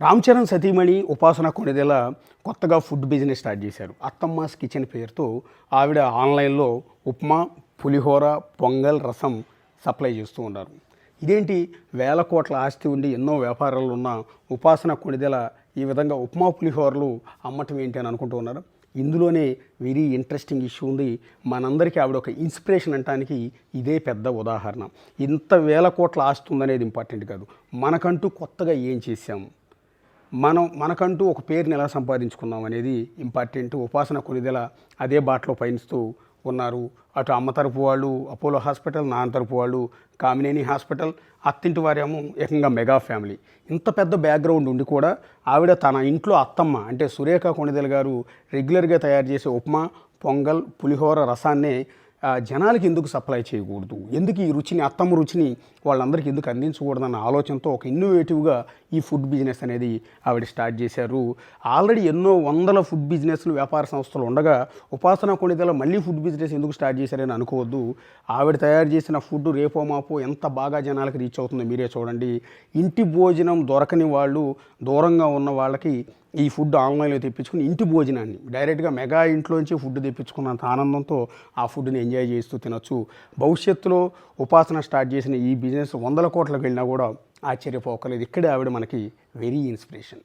రామ్ చరణ్ సతీమణి ఉపాసన కొనిదెల కొత్తగా ఫుడ్ బిజినెస్ స్టార్ట్ చేశారు. అత్తమ్మాస్ కిచెన్ పేరుతో ఆవిడ ఆన్లైన్లో ఉప్మా పులిహోర పొంగల్ రసం సప్లై చేస్తూ ఉన్నారు. ఇదేంటి? వేల కోట్ల ఆస్తి ఉండి ఎన్నో వ్యాపారాలు ఉన్న ఉపాసన కొనిదెల ఈ విధంగా ఉప్మా పులిహోరలు అమ్మటం ఏంటి అని అనుకుంటూ ఉన్నారు. ఇందులోనే వెరీ ఇంట్రెస్టింగ్ ఇష్యూ ఉంది. మనందరికీ ఆవిడ ఒక ఇన్స్పిరేషన్ అంటానికి ఇదే పెద్ద ఉదాహరణ. ఇంత వేల కోట్ల ఆస్తి ఉందనేది ఇంపార్టెంట్ కాదు. మనకంటూ కొత్తగా ఏం చేశాము మనం మనకంటూ ఒక పేరుని ఎలా సంపాదించుకున్నాం అనేది ఇంపార్టెంట్ ఉపాసన కొనిదెల అదే బాటలో పయనిస్తూ ఉన్నారు. అటు అమ్మ తరపు వాళ్ళు అపోలో హాస్పిటల్ నాన్న తరపు వాళ్ళు కామినేని హాస్పిటల్ అత్తింటి వారేమో ఏకంగా మెగా ఫ్యామిలీ. ఇంత పెద్ద బ్యాక్గ్రౌండ్ ఉండి కూడా ఆవిడ తన ఇంట్లో అత్తమ్మ అంటే సురేఖ కొనిదెల గారు రెగ్యులర్గా తయారు చేసే ఉప్మా పొంగల్ పులిహోర రసాన్నే జనాలకి ఎందుకు సప్లై చేయకూడదు? ఎందుకు ఈ రుచిని అత్తమ్మ రుచిని వాళ్ళందరికీ ఎందుకు అందించకూడదన్న ఆలోచనతో ఒక ఇన్నోవేటివ్గా ఈ ఫుడ్ బిజినెస్ అనేది ఆవిడ స్టార్ట్ చేశారు. ఆల్రెడీ ఎన్నో వందల ఫుడ్ బిజినెస్లు వ్యాపార సంస్థలు ఉండగా ఉపాసన కొనిదల మళ్ళీ ఫుడ్ బిజినెస్ ఎందుకు స్టార్ట్ చేశారని అనుకోవద్దు. ఆవిడ తయారు చేసిన ఫుడ్ రేపో మాపో ఎంత బాగా జనాలకు రీచ్ అవుతుందో మీరే చూడండి. ఇంటి భోజనం దొరకని వాళ్ళు దూరంగా ఉన్న వాళ్ళకి ఈ ఫుడ్ ఆన్లైన్లో తెప్పించుకుని ఇంటి భోజనాన్ని డైరెక్ట్గా మెగా ఇంట్లోంచి ఫుడ్ తెప్పించుకున్నంత ఆనందంతో ఆ ఫుడ్ని ఎంజాయ్ చేస్తూ తినొచ్చు. భవిష్యత్తులో ఉపాసన స్టార్ట్ చేసిన ఈ బిజినెస్ వందల కోట్లకు వెళ్ళినా కూడా ఆశ్చర్యపోకలేదు ఇక్కడే ఆవిడ మనకి వెరీ ఇన్స్పిరేషన్.